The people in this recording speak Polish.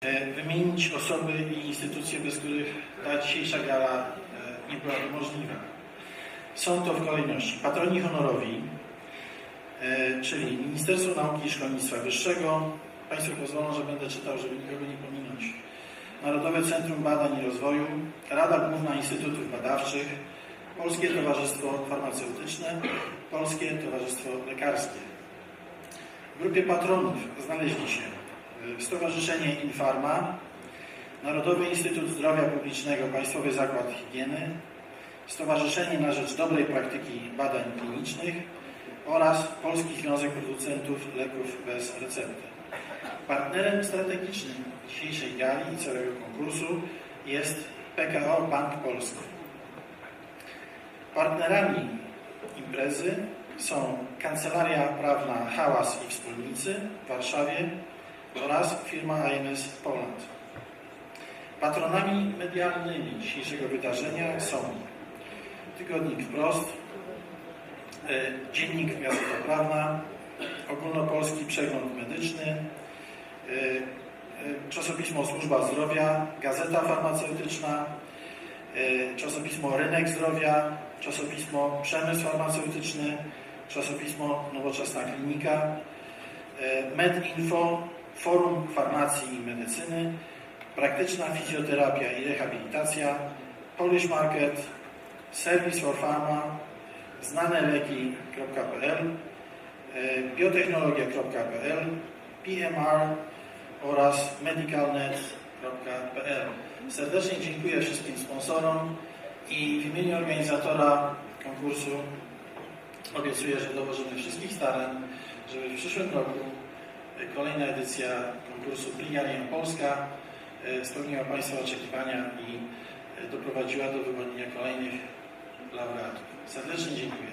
e, wymienić osoby i instytucje, bez których ta dzisiejsza gala e, nie byłaby możliwa. Są to w kolejności patroni honorowi, e, czyli Ministerstwo Nauki i Szkolnictwa Wyższego. Państwo pozwolą, że będę czytał, żeby nikogo nie pominąć. Narodowe Centrum Badań i Rozwoju, Rada Główna Instytutów Badawczych, Polskie Towarzystwo Farmaceutyczne, Polskie Towarzystwo Lekarskie. W grupie patronów znaleźli się Stowarzyszenie Infarma, Narodowy Instytut Zdrowia Publicznego Państwowy Zakład Higieny, Stowarzyszenie na Rzecz Dobrej Praktyki Badań Klinicznych oraz Polski Związek Producentów Leków Bez Recepty. Partnerem strategicznym dzisiejszej gali i całego konkursu jest PKO Bank Polski. Partnerami imprezy są Kancelaria Prawna Hałas i Wspólnicy w Warszawie oraz firma AMS Poland. Patronami medialnymi dzisiejszego wydarzenia są Tygodnik Wprost, e, Dziennik Gazeta Prawna, Ogólnopolski Przegląd Medyczny, e, e, czasopismo Służba Zdrowia, Gazeta Farmaceutyczna, czasopismo Rynek Zdrowia, czasopismo Przemysł Farmaceutyczny, czasopismo Nowoczesna Klinika, MedInfo, Forum Farmacji i Medycyny, Praktyczna Fizjoterapia i Rehabilitacja, Polish Market, Service for Pharma, znaneleki.pl, e, biotechnologia.pl, PMR oraz medicalnet.pl. Serdecznie dziękuję wszystkim sponsorom i w imieniu organizatora konkursu obiecuję, że dołożymy wszystkich starań, żeby w przyszłym roku kolejna edycja konkursu Pliganium Polska e, spełniła Państwa oczekiwania i e, doprowadziła do wyłonienia kolejnych laureatów. Serdecznie dziękuję.